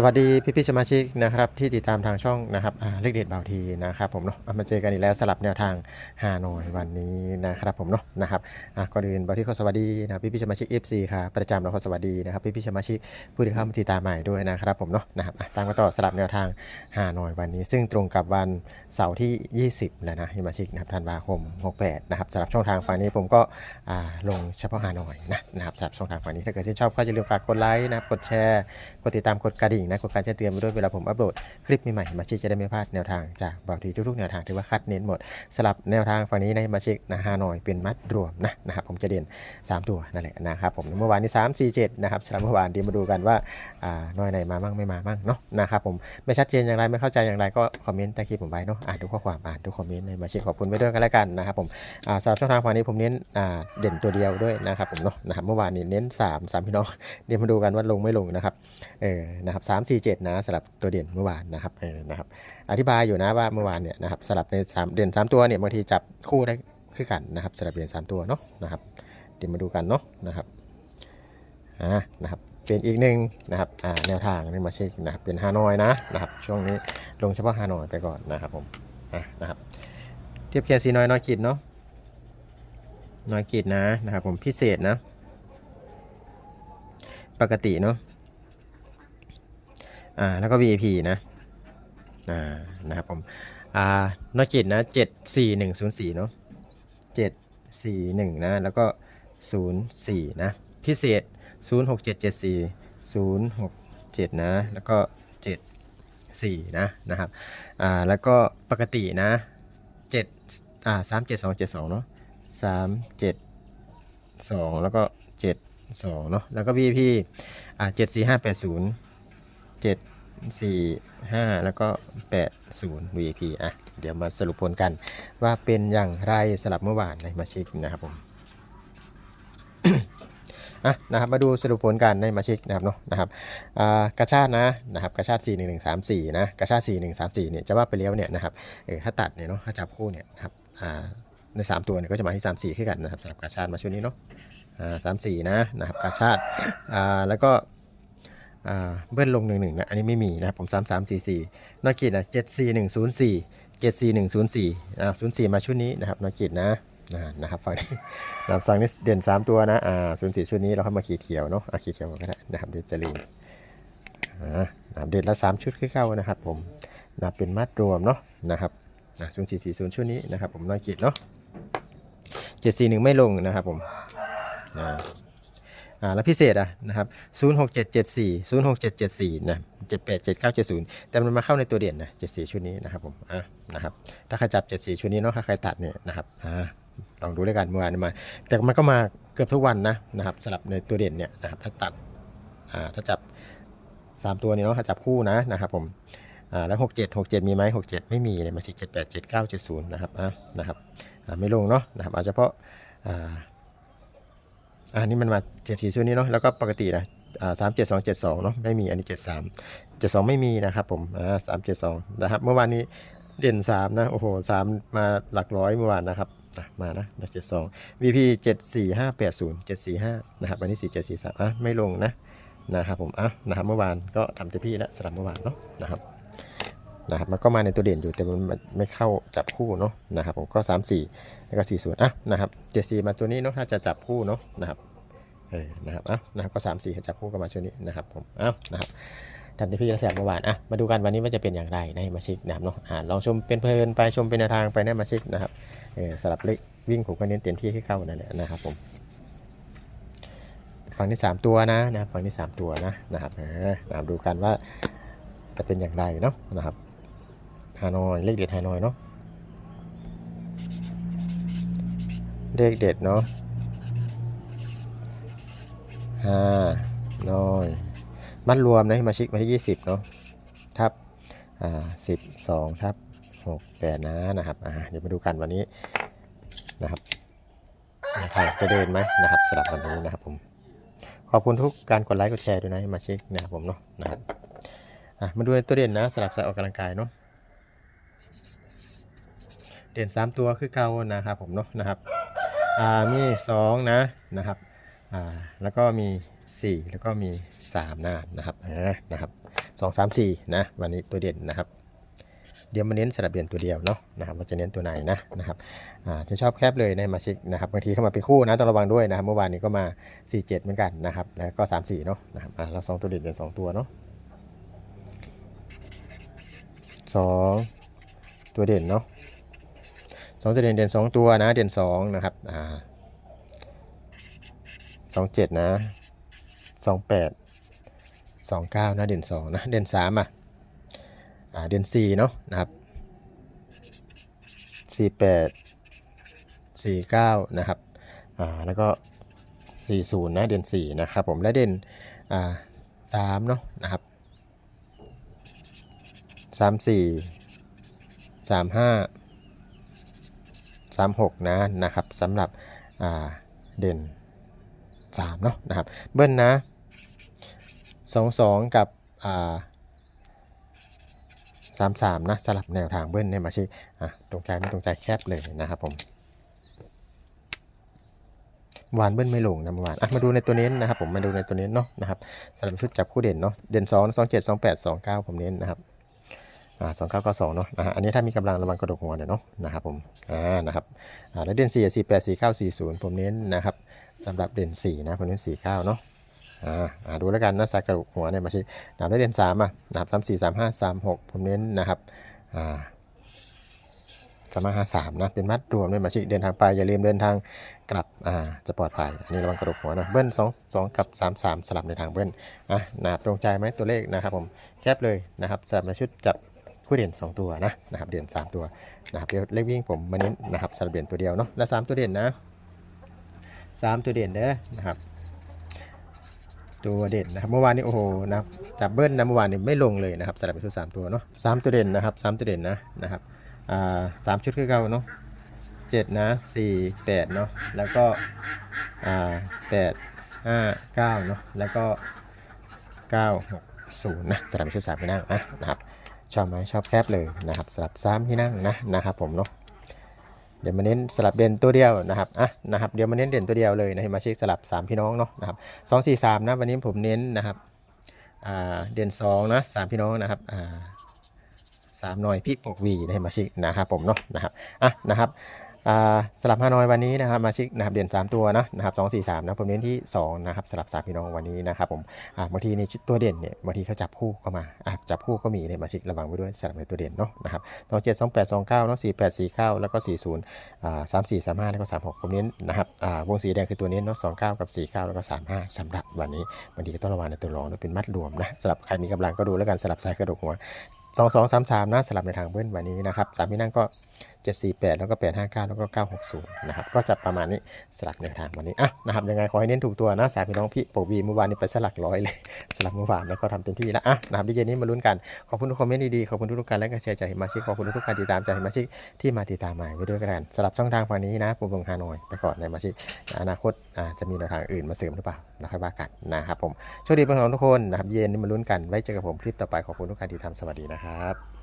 สวัสดีพี่พี่ๆสมาชิกนะครับที่ติดตามทางช่องนะครับเลขเด็ดเบาทีนะครับผมเนาะมาเจอกันอีกแล้วสลับแนวทางฮานอยวันนี้นะครับผมเนาะนะครับก่อนอื่นเบาที่ขอสวัสดีนะพี่พี่ๆสมาชิก FC ครับประจำเราขอสวัสดีนะครับพี่พี่ๆสมาชิกผู้ที่เข้ามาติดตามใหม่ด้วยนะครับผมเนาะนะครับตามกันต่อสลับแนวทางฮานอยวันนี้ ซึ่งตรงกับวันเสาร์ที่ 20 แล้วนะสมาชิกนะครับธันวาคม 68 นะครับสำหรับช่องทางฝั่งนี้ผมก็ลงเฉพาะฮานอยนะนะครับสำหรับช่องทางฝั่งนี้ถ้าเกิดชื่นชอบก็อย่าลืมฝากกดไลค์นะครับกดแชร์กดติดตามกดกระดิ่งนะกดการแจ้งเตือนไปด้วยเวลาผมอัปโหลดคลิปใหม่ๆมาชิกจะได้ไม่พลาดแนวทางจากบางทีทุกๆแนวทางที่ว่าคัดเน้นหมดสลับแนวทางฝั่งนี้ในมาชิกนะฮานอยเป็นมัดรวมนะนะครับผมจะเด่น 3 ตัวนั่นแหละนะครับผมเมื่อวานนี้3 4 7นะครับสำหรับเมื่อวานเดีมาดูกันว่าอ่าน้อยไหนมามั่งไม่มามั่งเนาะนะครับผมไม่ชัดเจนอย่างไรไม่เข้าใจอย่างไรก็คอมเมนต์ใต้คลิปผมไว้เนาะอ่านทุกข้อความอ่านทุกคอมเมนต์ในมาชิกขอบคุณไปด้วยกันแล้วกันนะครับผมอ่าสำหรับช่องทางฝั่งนี้ผมเน้นอ่าเด่นตัวเดียวด้วยนะครับผมเนาะนะครับเมื่อวานนี้เน้น 3 3พี่น้องเดี๋ยวมาดูกันว่าลงไม่ลงนะครับเออนะครับสามสี่เจ็ดนะสลับตัวเด่นเมื่อวานนะครับเออนะครับ อธิบายอยู่นะว่าเมื่อวานเนี่ยนะครับสลับในสามเด่นสามตัวเนี่ยบางทีจับคู่ได้คือกันนะครับสลับเด่นสามตัวเนาะนะครับเดี๋ยวมาดูกันเนาะนะครับอ่านะครับเป็นอีกหนึ่งนะครับอ่าแนวทางนี่มาเช็คนะครับเป็นฮานอยนะนะครับช่วงนี้ลงเฉพาะฮานอยไปก่อนนะครับผมอะนะครับเทียบเคียงซีน้อยน้อยกิจเนาะน้อยกิจนะนะครับผมพิเศษนะปกติเนาะ อ่าแล้วก็ VIP นะอ่านะครับผมอ่านอกจิตนะเจ็ดสี่หนึ่งศูนย์สี่เนาะเจ็ดสี่หนึ่งนะแล้วก็ศูนย์สี่นะพิเศษศูนย์หกเจ็ดเจ็ดสี่ศูนย์หกเจ็ดนะแล้วก็เจ็ดสี่นะนะครับอ่าแล้วก็ปกตินะเจ็ดอ่าสามเจ็ดสองเจ็ดสองเนาะสามเจ็ดสองแล้วก็เจ็ดสองเนาะแล้วก็ VIP อ่าเจ็ดสี่ห้าแปดศูนย์ เจ็ดสี่ห้าแล้วก็แปดศูนย์ VIP อะ เดี๋ยวมาสรุปผลกัน ว่าเป็นอย่างไรสลับเมื่อวานในมาชิกนะครับผมอะนะครับมาดูสรุปผลกันในมาชิกนะครับเนาะนะครับอ่ากระชาตินะนะครับกระชาติ 4 1 1 3 4 นะกระชาติ 4 1 3 4 เนี่ยจะว่าไปแล้วเนี่ยนะครับเออถ้าตัดเนี่ยเนาะถ้าจับคู่เนี่ยครับอ่าใน 3 ตัวเนี่ยก็จะมาที่ 3 4ขึ้นกันนะครับสำหรับกระชาติมาชุดนี้เนาะอ่าสามสี่นะนะครับกระชาติอ่าแล้วก็ เบิ้ลลงหนึ่งหนึ่งนะอันนี้ไม่มีนะผมสามสามสี่สี่นอกกิจนะเจ็ดสี่หนึ่งศูนย์สี่เจ็ดสี่หนึ่งศูนย์สี่อ่าศูนย์สี่มาชุดนี้นะครับนอกกิจนะนะนะครับฝั่งนี้นะสั่งนี้เด่นสามตัวนะอ่าศูนย์สี่ชุดนี้เราเข้ามาขีดเขียวเนาะอะขีดเขียวก็ได้นะครับเดี๋ยวจะลืมอ่านะครับเด่นละสามชุดขึ้นเข้านะครับผมนับเป็นมัดรวมเนาะนะครับศูนย์สี่สี่ศูนย์ชุดนี้นะครับผมนอกกิจเนาะเจ็ดสี่หนึ่งไม่ลงนะครับผมอ่า อ่าแล้วพิเศษอะนะครับ06774 06774นะ787970แต่มันมาเข้าในตัวเด่นนะ74ชุดนี้นะครับผมอะนะครับถ้าใครจับ74ชุดนี้เนาะถ้าใครตัดเนี่ยนะครับอ่าลองดูด้วยกันเมื่อวานมา แต่มันก็มาเกือบทุกวันนะนะครับสลับในตัวเด่นเนี่ยนะครับถ้าตัดอ่าถ้าจับ3ตัวนี้เนาะถ้าจับคู่นะนะครับผมอ่าแล้ว67 67มีไหม67ไม่มีเลยมาสิ78 7970นะครับอะนะครับอ่าไม่ลงเนาะนะครับอาจจะเพราะอ่า อันนี้มันมาเจ็ดสี่ชุดนี้เนาะแล้วก็ปกตินะอ่าสามเจ็ดสองเจ็ดสองเนาะไม่มีอันนี้เจ็ดสามเจ็ดสองไม่มีนะครับผมอ่าสามเจ็ดสองนะครับ เมื่อวานนี้เด่นสามนะโอ้โหสามมาหลักร้อยเมื่อวานนะครับมานะเจ็ดสอง VP เจ็ดสี่ห้าแปดศูนย์เจ็ดสี่ห้านะครับวันนี้สี่เจ็ดสี่สามอะไม่ลงนะนะครับผมอะนะครับเมื่อวานก็ทำเต็มที่แล้วสำหรับเมื่อวานเนาะนะครับ นะครับมันก็มาในตัวเด่นอยู่แต่มันไม่เข้าจับคู่เนาะนะครับผมก็สามสี่แล้วก็4ส่วนอะนะครับเจ็ดสี่มาตัวนี้เนาะถ้าจะจับคู่เนาะนะครับเออนะครับอะนะครับก็สามสี่จับคู่กันมาชุดนี้นะครับผมอะนะครับทำที่พี่กระแสเมื่อวานอะมาดูกันวันนี้ว่าจะเป็นอย่างไรในมาชิกนะครับเนาะอ่าลองชมเป็นเพลินไปชมเป็นแนวทางไปในมาชิกนะครับเออสลับเล็กวิ่งผมก็เน้นเต็มที่ให้เข้านั่นแหละนะครับผมฝั่งที่สามตัวนะนะฝั่งที่สามตัวนะนะครับเออนะดูกันว่าจะเป็นอย่างไรเนาะนะครับ ฮานอย เลขเด็ดฮานอยเนาะ เลขเด็ดเนาะห้านอยมัดรวมนะมาชิกมาที่ยี่สิบเนาะ ทับ อ่าสิบสองทับหกแปดนะนะครับ อ่า เดี๋ยวมาดูกันวันนี้นะครับทางจะเดินไหมนะครับสำหรับวันนี้นะครับผม ขอบคุณทุกการกดไลค์กดแชร์ด้วยนะมาชิกนะครับผมเนาะนะครับ อะมาดูตัวเด่นนะสำหรับสายออกกำลังกายเนาะ เด่นสามตัวคือเก่านะครับผมเนาะนะครับอ่ามี2นะนะครับอ่าแล้วก็มี 4 แล้วก็มี3หน้านะครับนะครับสองสามสี่นะวันนี้ตัวเด่นนะครับ เดี๋ยวมาเน้นสลับเด่นตัวเดียวเนาะนะครับว่าจะเน้นตัวไหนนะนะครับอ่าจะชอบแคบเลยในมาชิกนะครับบางทีเข้ามาเป็นคู่นะต้องระวังด้วยนะครับเมื่อวานนี้ก็มา 4 7 เหมือนกันนะครับแล้วก็ 3 4 เนาะนะครับอ่าเราสองตัวเด่นเด่นสองตัวเนาะสอง ตัวเด่นเนาะสองตัวเด่นเด่นสองตัวนะเด่นสองนะครับอ่าสองเจ็ดนะสองแปดสองเก้านะเด่นสองนะเด่นสามอะอ่าเดือน4เนาะนะครับ48 49นะครับอ่าแล้วก็40นย์นะเดือน4นะครับผมและเด่นอ่า3เนาะนะครับ34 35 36 นะนะครับสำหรับเด่น 3 เนาะนะครับ เบิ้ลนะ 22 กับอ่าสามสามนะสลับแนวทางเบิ้ลเนี่ยมาชิอะตรงใจไม่ตรงใจแคบเลยนะครับผมเมื่อวานเบิ้ลไม่ลงนะเมื่อวานอะมาดูในตัวเน้นนะครับ ผมมาดูในตัวเน้นเนาะนะครับสลับชุดจับคู่เด่นเนาะเด่นสองสองเจ็ดสองแปดสองเก้าผมเน้นนะครับ สองเก้าก็สองเนาะนะฮะอันนี้ถ้ามีกำลังระวังกระดกหัวหน่ยเนาะนะครับผมอ่านะครับอ่าแล้วเด่นสี่สี่แปดสี่เก้าสี่ศูนย์ผมเน้นนะครับสำหรับเด่นสี่นะผมเน้นสี่เก้าเนาะอ่าอ่าดูแล้วกันนะสายกระดูกหัวเนี่ยมาชินะครับได้เด่นสามอะนะครับสามสี่สามห้าสามหกผมเน้นนะครับอ่าสามห้าสามนะเป็นมัดรวมด้วยมาชิเดินทางไปอย่าลืมเดินทางกลับอ่าจะปลอดภัยอันนี้ระวังกระดูกหัวนะเบิ้ลสองสองกับสามสามสลับในทางเบิ้ลอะนะตรงใจไหมตัวเลขนะครับผมแคบเลยนะครับสลับในชุดจับ คู่เด่นสองตัวนะนะครับเด่นสามตัวนะครับเดี๋ยวเลขวิ่งผมมาเน้นนะครับสลับเด่นตัวเดียวเนาะและสามตัวเด่นนะสามตัวเด่นเด้อนะครับตัวเด่นนะครับเมื่อวานนี้โอ้โหนะจับเบิ้ลนะเมื่อวานนี้ไม่ลงเลยนะครับสลับเป็นชุดสามตัวเนาะสามตัวเด่นนะครับสามตัวเด่นนะนะครับอ่าสามชุดคือเก่าเนาะเจ็ดนะสี่แปดเนาะแล้วก็อ่าแปดห้าเก้าเนาะแล้วก็เก้าหกศูนย์นะสลับเป็นชุดสามที่นั่งอะนะครับ ชอบไหมชอบแคบเลยนะครับสลับสามที่นั่งนะนะครับผมเนาะเดี๋ยวมาเน้นสลับเด่นตัวเดียวนะครับอะนะครับเดี๋ยวมาเน้นเด่นตัวเดียวเลยนะมาเช็คสลับ 3 พี่น้องเนาะนะครับสองสี่สามนะวันนี้ผมเน้นนะครับอ่าเด่น2นะสามพี่น้องนะครับอ่าสามหน่อยพี่ปกวีนะมาเช็คนะครับผมเนาะนะครับอะนะครับ สลับห้าน้อยวันนี้นะครับมาช็คนะครับเด่น3ตัวนะนะครับสองสี่สามนะผมเน้นที่2นะครับสลับสามพี่น้องวันนี้นะครับผมบางทีในตัวเด่นเนี่ยบางทีเขาจับคู่เข้ามาจับคู่ก็มีเนี่ยมาช็คระวังไว้ด้วยสลับในตัวเด่นเนาะนะครับสองเจ็ดสองแปดสองเก้าเนาะสี่แปดสี่เก้าแล้วก็สี่ศูนย์สามสี่สามห้าแล้วก็สามหกผมเน้นนะครับวงสีแดงคือตัวเน้นเนาะสองเก้ากับสี่เก้าแล้วก็สามห้าสำหรับวันนี้วันนี้ก็ต้องระวังในตัวรองนะเป็นมัดรวมนะสำหรับใครมีกำลังก็ดูแล้วกันสลับซ้ายกระดกหัวสองสองสามสามนะสลับในทางเบิ้ลวันนี้นะครับสามที่นั่งก็ เจ็ดสี่แปดแล้วก็แปดห้าเก้าแล้วก็เก้าหกศูนย์นะครับ ก็จะประมาณนี้สลับในวทางวันนี้อะนะครับยังไงขอให้เน้นถูกตัวนะสามพี่น้องพี่ปกวีเมื่อวานนี้ไปสลักร้อยเลยสลับเมื่อวานแล้วก็ทำเต็มที่แล้วอะนะครับดีเจนี้มาลุ้นกันขอบคุณทุกคอมเมนต์ดีๆขอบคุณทุกการและการแชร์จากมาชิขอบคุณทุกการติดตามจากมาชิที่มาติดตามมาไว้ด้วยกันสำหรับช่องทางฝั่งนี้นะปุ่มลงฮานอยไปก่อนในมาชิอนาคตอ่าจะมีแนวทางอื่นมาเสริมหรือเปล่าแล้วค่อยว่ากันนะครับผมโชคดีเป็นของทุกคนนะครับเย็นนี้มาลุ้นกันไว้เจอกับผมคลิปต่อไปขอบคุณทุกการติดตามสวัสดีนะครับ